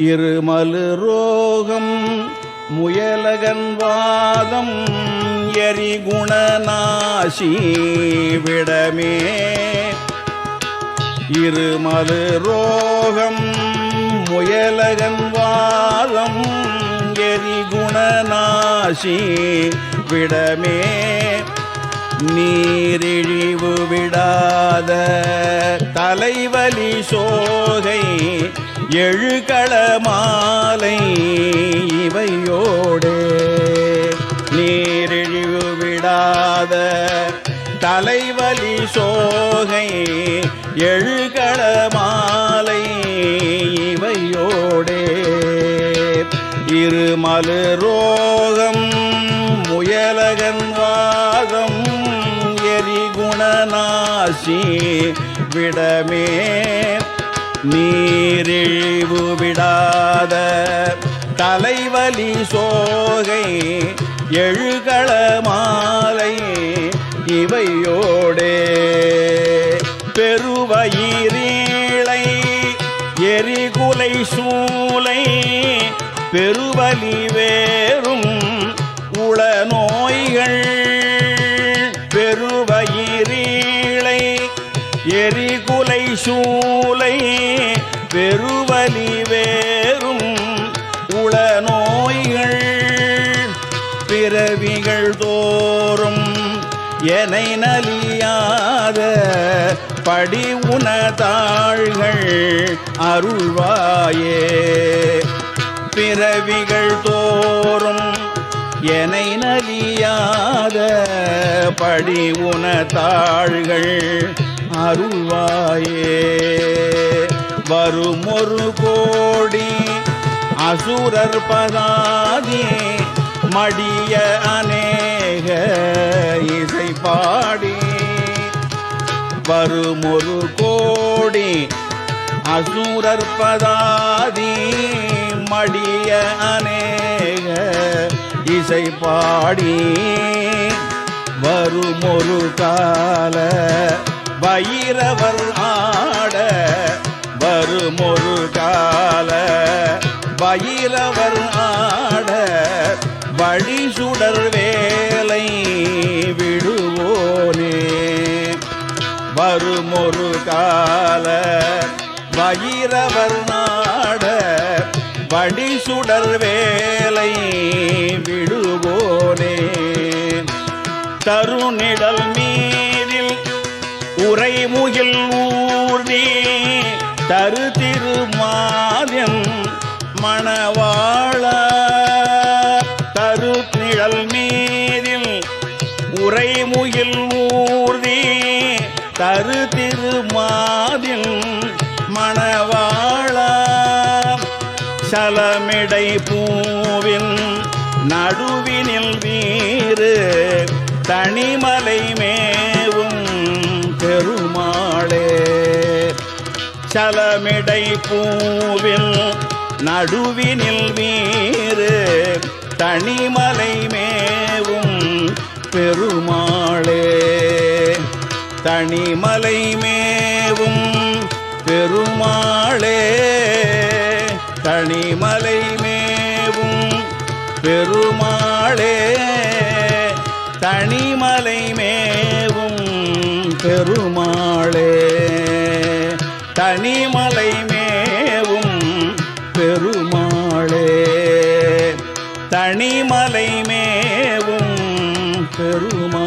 இருமலு ரோகம் முயலகன் வாதம் எரிகுணநாசி விடமே. இருமலு ரோகம் முயலகன் வாதம் எரிகுணநாசி விடமே. நீரிழிவு விடாத தலைவலி சோகை எழுகள மாலை இவையோடு. நீரிழிவு விடாத தலைவலி சோகை எழுகள மாலை இவையோடு. இருமலு ரோகம் முயலகன் வாதம் எரிகுணநாசி விடமே. நீரிழிவு விடாத தலைவலி சோகை எழுகள மாலை இவையோடே. பெருவயிரீளை எரிகுலை சூளை பெருவலி வேறும் உள சூலை பெருவலி வேறும் உள நோய்கள் பிறவிகள் தோறும் என நலியாத படி உணதாள்கள் அருள்வாயே. பிறவிகள் தோறும் என நலியாத படி உணதாள்கள் அருள்வாயே. வருமொரு கோடி அசுரர் பதாதே மடிய அநேக இசை பாடி. வருமொரு கோடி அசுரர் பதாதி மடிய அநேக இசை பாடி. வருமொரு ஒரு கால பைரவர் ஆட வருமொரு கால. பைரவர் ஆட வழி சுடர் வேலை விடுவோனே. வருமொரு கால பைரவர் நாட வழி சுடர் வேலை விடுவோனே. தருணிடல் மீ உரைமுகில் ஊர்தி தரு திருமாதன் மணவாள. தரு நிழல் மீதில் உரைமுகில் ஊர்தி தரு திருமாதில் மணவாள. சலமிடை பூவின் நடுவினில் வீறு தனிமலை மேல் பெருமாளே சலமிடை பூவில் நடுவினில் வீறு தனிமலை மேவும் பெருமாளே. தனிமலை மேவும் பெருமாளே. தனிமலை மேவும் பெருமாளே. தனிமலை மே பெருமாளே தனிமலை மேவும் பெருமாளே. தனிமலை மேவும் பெருமா